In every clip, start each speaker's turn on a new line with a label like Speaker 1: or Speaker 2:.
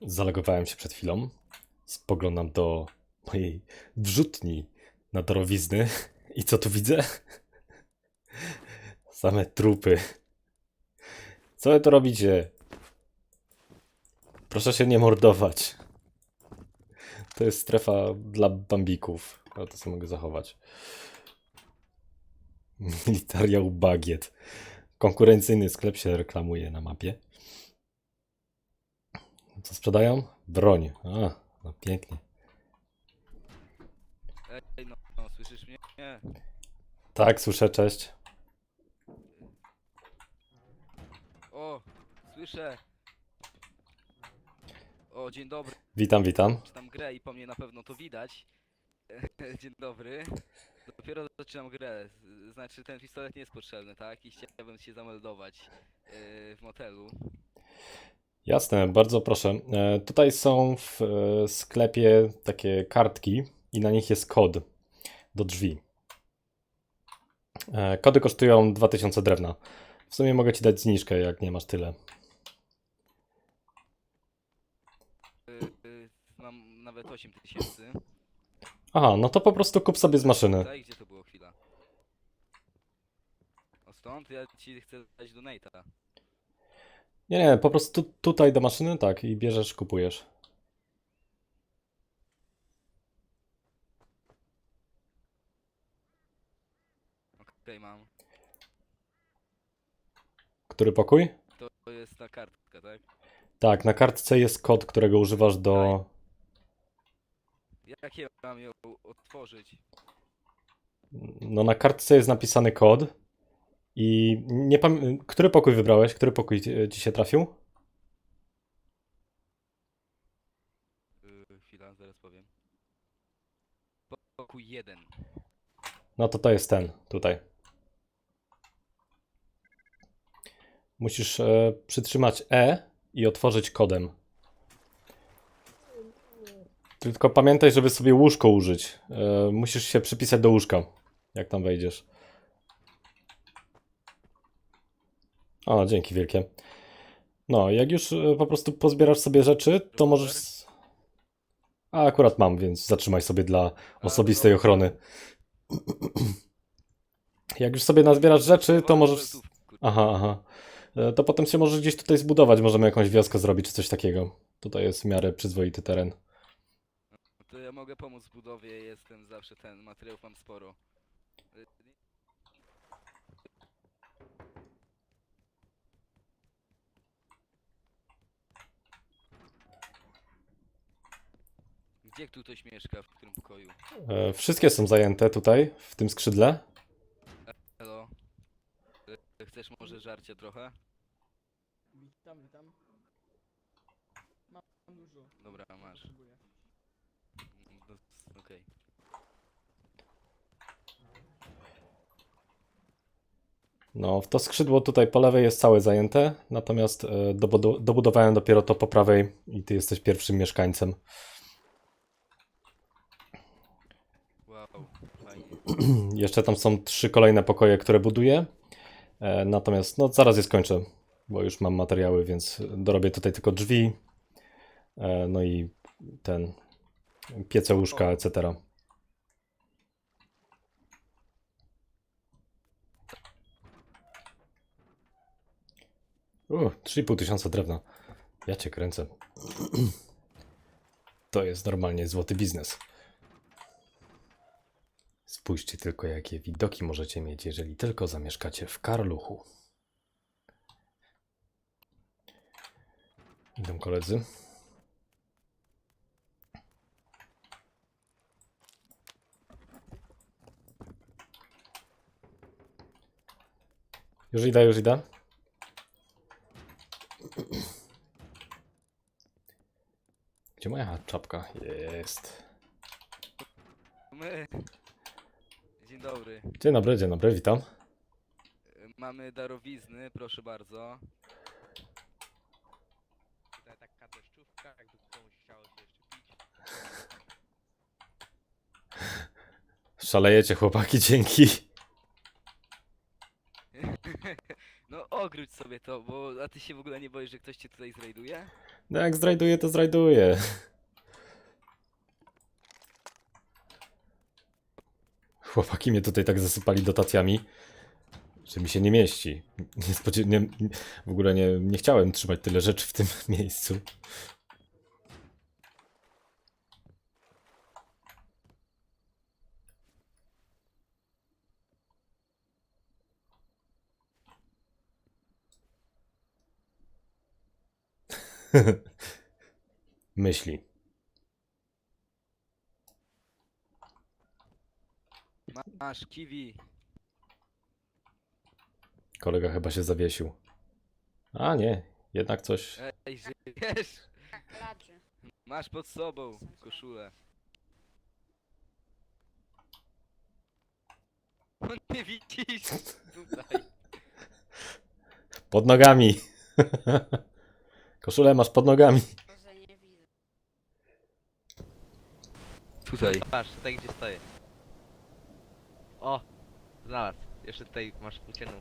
Speaker 1: Zalegowałem się przed chwilą. Spoglądam do mojej wrzutni na darowizny. I co tu widzę? Same trupy. Co wy to robicie? Proszę się nie mordować. To jest strefa dla bambików. Ale to sobie mogę zachować. Militariał Bagiet. Konkurencyjny sklep się reklamuje na mapie. Co sprzedają? Broń. A, no pięknie.
Speaker 2: Ej, no, no słyszysz mnie? Nie.
Speaker 1: Tak, słyszę, cześć.
Speaker 2: O, słyszę. O, dzień dobry.
Speaker 1: Witam, witam.
Speaker 2: Czytam grę i po mnie na pewno to widać. dzień dobry. Dopiero zaczynam grę. Znaczy, ten pistolet nie jest potrzebny, tak? I chciałbym się zameldować yy, w motelu.
Speaker 1: Jasne, bardzo proszę. E, tutaj są w e, sklepie takie kartki i na nich jest kod do drzwi. E, kody kosztują 2000 drewna. W sumie mogę ci dać zniżkę, jak nie masz tyle.
Speaker 2: Mam nawet 8000.
Speaker 1: Aha, no to po prostu kup sobie z maszyny.
Speaker 2: Tak, gdzie to było chwila? O stąd ja ci chcę dać donate'a.
Speaker 1: Nie, nie, po prostu tu, tutaj do maszyny, tak, i bierzesz, kupujesz.
Speaker 2: Okej, mam.
Speaker 1: Który pokój?
Speaker 2: To jest ta kartka, tak?
Speaker 1: Tak, na kartce jest kod, którego używasz do.
Speaker 2: Jak ja mam ją otworzyć?
Speaker 1: No, na kartce jest napisany kod. I nie pamiętam. Który pokój wybrałeś? Który pokój ci się trafił?
Speaker 2: Yy, chwila, zaraz powiem. Pokój 1.
Speaker 1: No to to jest ten, tutaj. Musisz e, przytrzymać E i otworzyć kodem. Tylko pamiętaj, żeby sobie łóżko użyć. E, musisz się przypisać do łóżka, jak tam wejdziesz. O, dzięki wielkie. No, jak już e, po prostu pozbierasz sobie rzeczy, to możesz... A, akurat mam, więc zatrzymaj sobie dla osobistej ochrony. Jak już sobie nazbierasz rzeczy, to możesz... Aha, aha. E, To potem się możesz gdzieś tutaj zbudować, możemy jakąś wioskę zrobić, czy coś takiego. Tutaj jest w miarę przyzwoity teren.
Speaker 2: To ja mogę pomóc w budowie, jestem zawsze ten, materiałów mam sporo. Gdzie tu ktoś mieszka, w którym pokoju?
Speaker 1: E, Wszystkie są zajęte tutaj, w tym skrzydle.
Speaker 2: Hello? Y, Chcesz może żarcia trochę?
Speaker 3: Witam, witam. Mam dużo.
Speaker 2: Dobra, masz.
Speaker 3: Potrzebuję.
Speaker 2: Mm, no, Okej.
Speaker 1: No, w to skrzydło tutaj po lewej jest całe zajęte, natomiast e, dobudu- dobudowałem dopiero to po prawej i ty jesteś pierwszym mieszkańcem. Jeszcze tam są trzy kolejne pokoje, które buduję. E, Natomiast no, zaraz je skończę, bo już mam materiały, więc dorobię tutaj tylko drzwi. e, No i ten piece, łóżka, etc. U, 3,5 tysiąca drewna. Ja cię kręcę. To jest normalnie złoty biznes. Spójrzcie tylko, jakie widoki możecie mieć, jeżeli tylko zamieszkacie w Karluchu. Idą koledzy. Już idę, już idę. Gdzie moja czapka? Jest.
Speaker 2: Dzień dobry.
Speaker 1: Dzień dobry, dzień dobry, witam.
Speaker 2: Mamy darowizny, proszę bardzo.
Speaker 4: Tutaj taka deszczówka, jakby komuś chciało się jeszcze pić.
Speaker 1: Szalejecie chłopaki, dzięki.
Speaker 2: No ogróć sobie to, bo a ty się w ogóle nie boisz, że ktoś cię tutaj zrajduje?
Speaker 1: No jak zdrajduję, to zdrajduję. Chłopaki mnie tutaj tak zasypali dotacjami, że mi się nie mieści. Nie nie, w ogóle nie, nie chciałem trzymać tyle rzeczy w tym miejscu. Myśli.
Speaker 2: Masz kiwi.
Speaker 1: Kolega chyba się zawiesił. A nie, jednak coś.
Speaker 2: Ej, żyjesz?
Speaker 5: Ladzy.
Speaker 2: Masz pod sobą koszulę. No nie widzisz tutaj.
Speaker 1: Pod nogami. Koszulę masz pod nogami.
Speaker 5: Może nie widzę.
Speaker 2: Tutaj.
Speaker 4: Patrz, tutaj gdzie stoję. O! Znalazł. Jeszcze tutaj masz ucięną.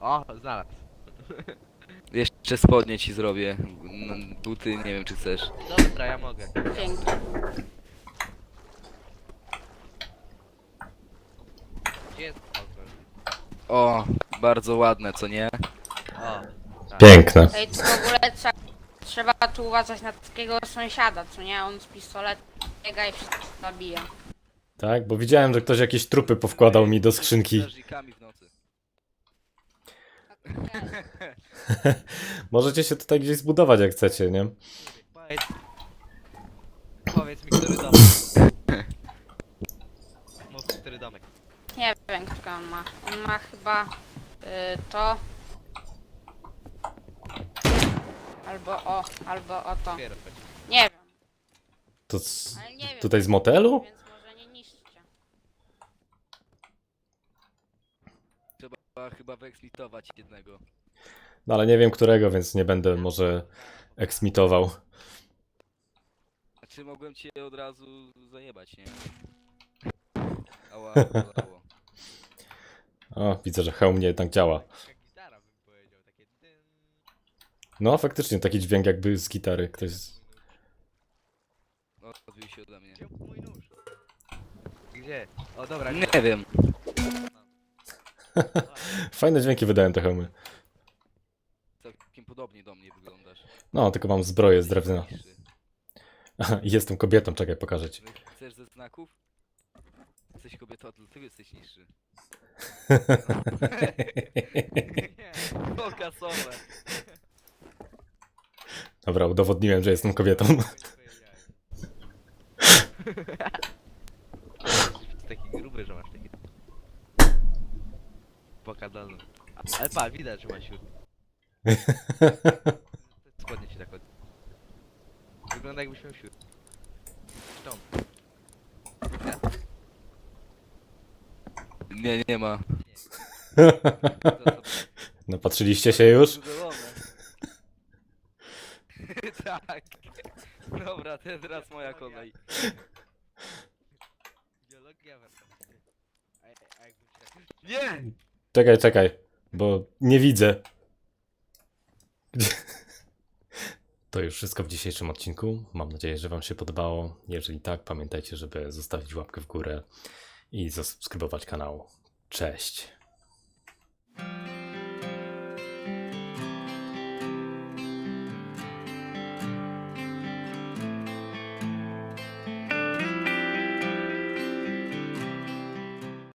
Speaker 4: O! Znalazł.
Speaker 2: Jeszcze spodnie ci zrobię. N- Buty, nie wiem czy chcesz.
Speaker 4: Dobra, ja mogę.
Speaker 5: Dzięki.
Speaker 4: Gdzie jest?
Speaker 2: O, bardzo ładne, co nie?
Speaker 4: O!
Speaker 1: Piękne.
Speaker 5: Ej, to w ogóle trza, trzeba tu uważać na takiego sąsiada, co nie? On z pistoletem biega i wszystko zabija.
Speaker 1: Tak, bo widziałem, że ktoś jakieś trupy powkładał mi do skrzynki.
Speaker 2: Strażnikami w nocy.
Speaker 1: Możecie się tutaj gdzieś zbudować jak chcecie, nie?
Speaker 4: Powiedz... Powiedz mi, który domek. Mów, który domek.
Speaker 5: Nie wiem, kto on ma. On ma chyba y, to. Albo o, albo o to.
Speaker 4: Dopiero.
Speaker 5: Nie wiem,
Speaker 1: To
Speaker 5: ale nie wiem.
Speaker 1: tutaj z motelu?
Speaker 5: Więc może nie niszczcie.
Speaker 2: Trzeba chyba wyeksmitować jednego.
Speaker 1: No ale nie wiem którego, więc nie będę może eksmitował.
Speaker 2: Znaczy mogłem cię od razu zajebać, nie? Ała, bolało.
Speaker 1: O, widzę, że hełm nie jednak działa.
Speaker 4: Taka gitara bym powiedział, takie dyn.
Speaker 1: No, faktycznie taki dźwięk jakby z gitary ktoś... z-
Speaker 2: O, odbił się ode mnie.
Speaker 4: Gdzie? O dobra,
Speaker 2: Nie wiem.
Speaker 1: Fajne dźwięki wydają te hełmy.
Speaker 2: Całkiem podobnie do mnie wyglądasz.
Speaker 1: No, tylko mam zbroję z drewna. Aha, jestem kobietą, czekaj, pokażę ci.
Speaker 2: Chcesz ze znaków? Jesteś kobietą, a dlatego jesteś niższy.
Speaker 4: Nie,
Speaker 2: Pokasowe.
Speaker 1: Dobra, udowodniłem, że jestem kobietą.
Speaker 4: taki gruby, że masz takie... Pokadane. A- Ale pa, widać, że ma siód. Spodnie ci tak chodzi. Wygląda jakbyś miał siód. Stąd.
Speaker 2: Nie, nie ma.
Speaker 1: Napatrzyliście się już?
Speaker 2: Tak. Dobra, teraz moja kolej.
Speaker 4: Biologia wartości. A, a jakbym ci tak...
Speaker 2: Nie!
Speaker 1: Czekaj, czekaj, bo nie widzę. To już wszystko w dzisiejszym odcinku. Mam nadzieję, że Wam się podobało. Jeżeli tak, pamiętajcie, żeby zostawić łapkę w górę i zasubskrybować kanał. Cześć.